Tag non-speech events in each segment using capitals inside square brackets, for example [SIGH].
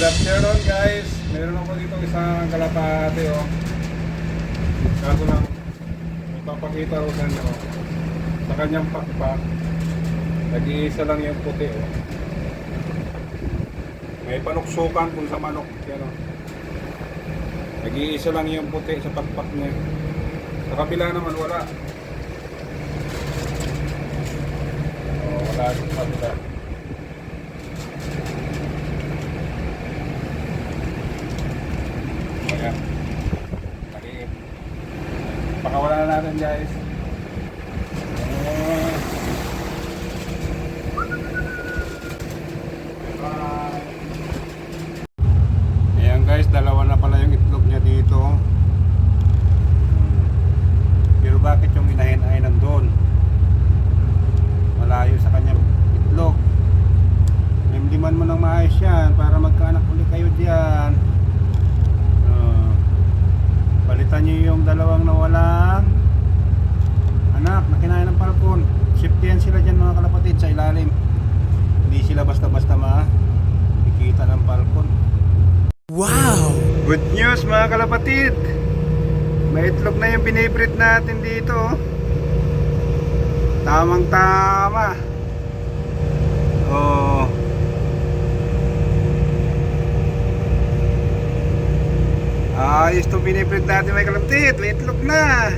Good afternoon guys. Meron ako dito isang kalapate oh. Kaso lang, ipapakita ko sa inyo. Sa kanyang pakpak, nag-iisa lang yung puti oh. May panuksukan kung sa manok. Yan oh. Nag-iisa lang yung puti sa pakpak niya. Sa kabila naman wala. Oh, wala sa kabila. Ayan. Maliit. Pakawala na natin guys. Ayan guys, dalawa na pala yung itlog niya dito. Pero bakit yung inahin ay nandun? Malayo sa kanyang itlog. Limliman mo ng maayos yan para magkaanak ulit kayo diyan. Ah, palitan niyo yung dalawang nawalang anak na kinain ng palkon. Safety yan sila dyan mga kalapatid sa ilalim. Hindi sila basta-basta makikita ng palkon. Wow! Good news mga kalapatid! May itlog na yung binibreed natin dito. oh. Tamang tama. Oh. Ayos itong binibreed natin mga kalapatid. May itlog na.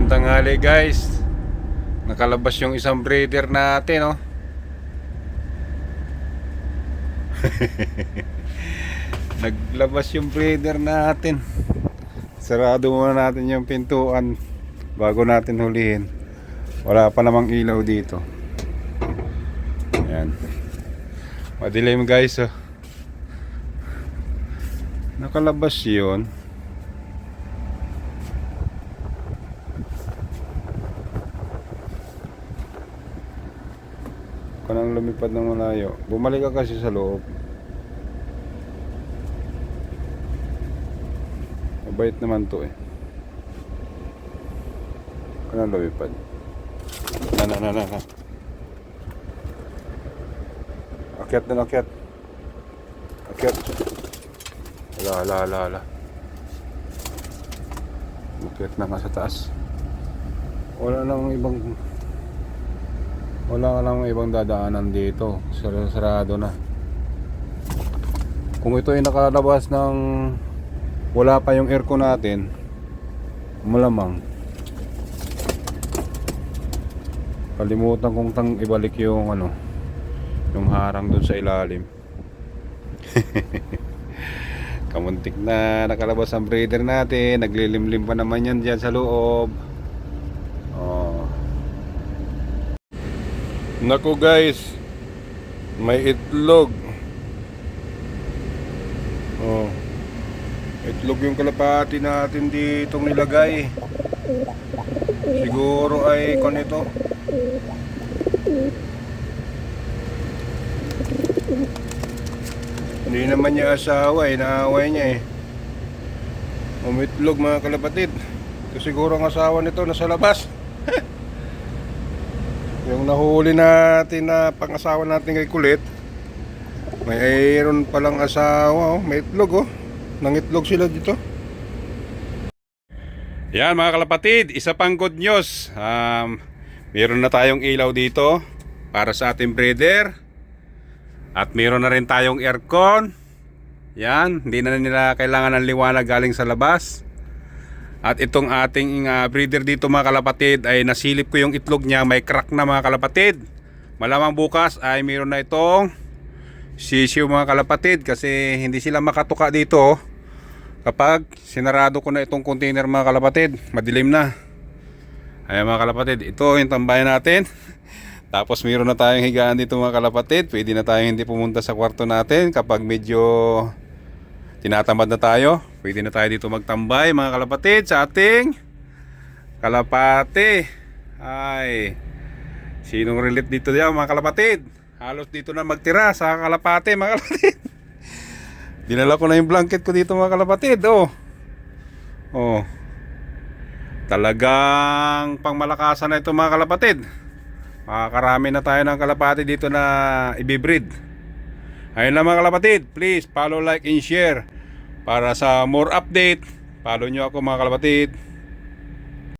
Magandang tanghali guys. Nakalabas yung isang breeder natin, oh. [LAUGHS] Naglabas yung breeder natin. Sarado muna natin yung pintuan bago natin hulihin. Wala pa namang ilaw dito. Ayan. Madilim guys, oh. Nakalabas yun. Ka nang lumipad ng malayo. Bumalik ka kasi sa loob. Mabait naman to eh. Ka nang lumipad. Na na na na na. Akyat na akyat. Akyat. Hala hala hala hala. Akyat na nga sa taas. Wala nang ibang wala lang ibang dadaanan dito. Sar- Sarado na. Kung ito ay nakalabas ng wala pa yung aircon natin, malamang kalimutan kong tang ibalik yung ano yung harang dun sa ilalim [LAUGHS] kamuntik na nakalabas ang breeder natin naglilimlim pa naman yan dyan sa loob oh. Naku guys, may itlog. Oh. Itlog yung kalapati natin dito nilagay. Siguro ay kon ito. Hindi naman niya asawa eh, naaway niya eh. Umitlog mga kalapatid. Ito siguro ang asawa nito nasa labas. [LAUGHS] Yung nahuli natin na pangasawa natin kay Kulit, may aaron palang asawa, oh. may itlog oh. Nangitlog sila dito. Yan mga kalapatid, isa pang good news. Um, meron na tayong ilaw dito para sa ating breeder. At meron na rin tayong aircon. Yan, hindi na nila kailangan ng liwanag galing sa labas. At itong ating uh, breeder dito mga kalapatid ay nasilip ko yung itlog niya, may crack na mga kalapatid. Malamang bukas ay mayroon na itong sisiw mga kalapatid kasi hindi sila makatuka dito kapag sinarado ko na itong container mga kalapatid. Madilim na. Ayan mga kalapatid, ito yung tambayan natin. [LAUGHS] Tapos mayroon na tayong higaan dito mga kalapatid. Pwede na tayong hindi pumunta sa kwarto natin kapag medyo tinatamad na tayo. Pwede na tayo dito magtambay mga kalapatid sa ating kalapate. Ay, sinong relate dito diyan mga kalapatid? Halos dito na magtira sa kalapate mga kalapatid. [LAUGHS] Dinala ko na yung blanket ko dito mga kalapatid. Oh. Oh. Talagang pangmalakasan na ito mga kalapatid. Makakarami na tayo ng kalapati dito na ibibreed. Ayun lang mga kalapatid, please follow, like, and share. Para sa more update, follow nyo ako mga kalapatid.